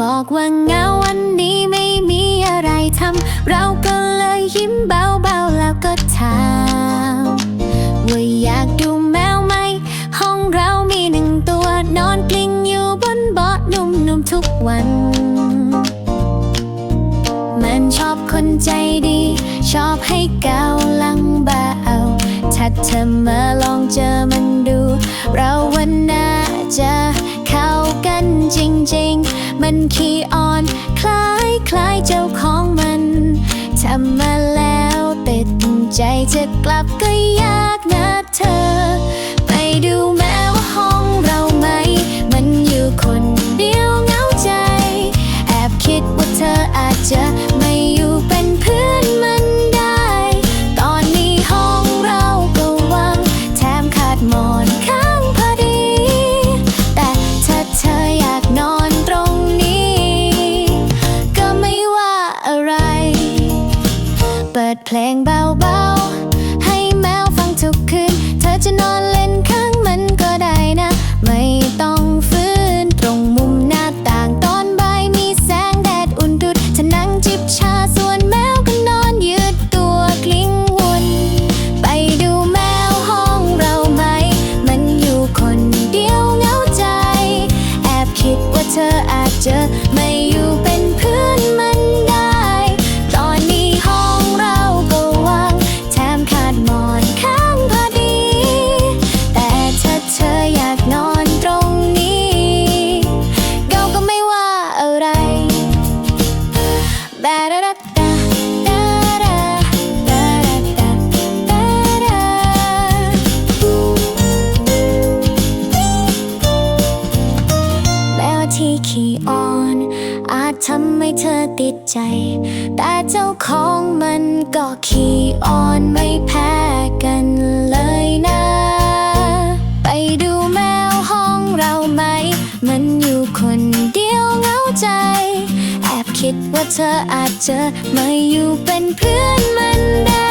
บอกว่าเหงาวันนี้ไม่มีอะไรทำ เราก็เลยยิ้มเบาๆแล้วก็ถามว่าอยากดูแมวไหม ห้องเรามีหนึ่งตัวนอนกลิ้งอยู่บนเบาะนุ่มๆทุกวัน ชอบคนใจดี ชอบให้เกาลังเบาถ้าเธอมาลองเจอมันดู เราวันน่าจะเข้ากันจริงๆ มันขี้อ่อน คล้ายคล้ายเจ้าของมันทำมาแล้วติดใจจะกลับก็ยาก ปิดเพลงเบาๆ ให้แมวฟังทุกคืน เธอจะนอนเล่นข้างมันก็ได้นะ ไม่ต้องฝืนตรงมุมหน้าต่างตอนบ่ายมีแสงแดดอุ่นดุดเธอนั่งจิบชาส่วนแมวก็นอนยืดตัวกลิ้งวน ไปดูแมวห้องเราไหม มันอยู่คนเดียวเหงาใจ แอบคิดว่าเธออาจจะไม่อยู่ ทำให้เธอติดใจ แต่เจ้าของมันก็ขี้อ่อนไม่แพ้กันเลยนะ ไปดูแมวห้องเราไหม มันอยู่คนเดียวเหงาใจ แอบคิดว่าเธออาจจะมาอยู่เป็นเพื่อนมันได้